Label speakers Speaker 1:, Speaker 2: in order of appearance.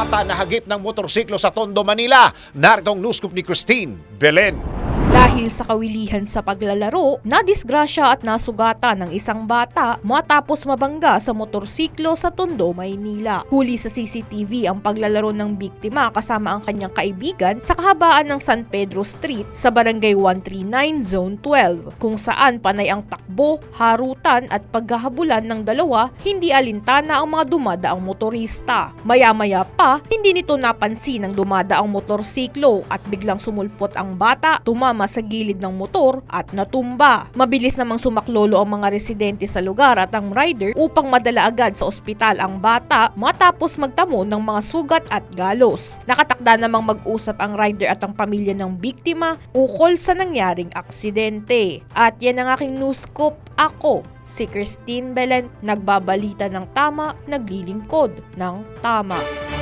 Speaker 1: Bata na hagip ng motorsiklo sa Tondo, Manila. Narito ang news ni Christine Belen.
Speaker 2: Dahil sa kawilihan sa paglalaro, nadisgrasya at nasugatan ng isang bata matapos mabangga sa motorsiklo sa Tondo, Maynila. Huli sa CCTV ang paglalaro ng biktima kasama ang kanyang kaibigan sa kahabaan ng San Pedro Street sa Barangay 139 Zone 12 kung saan panay ang takbo, harutan at paghahabulan ng dalawa hindi alintana ang mga dumadaang motorista. Maya-maya pa, hindi nito napansin ang dumadaang motorsiklo at biglang sumulpot ang bata, tumama sa gilid ng motor at natumba. Mabilis namang sumaklolo ang mga residente sa lugar at ang rider upang madala agad sa ospital ang bata matapos magtamo ng mga sugat at galos. Nakatakda namang mag-usap ang rider at ang pamilya ng biktima ukol sa nangyaring aksidente. At yan ang aking news scoop. Ako, si Christine Belen, nagbabalita ng tama, naglilingkod ng tama.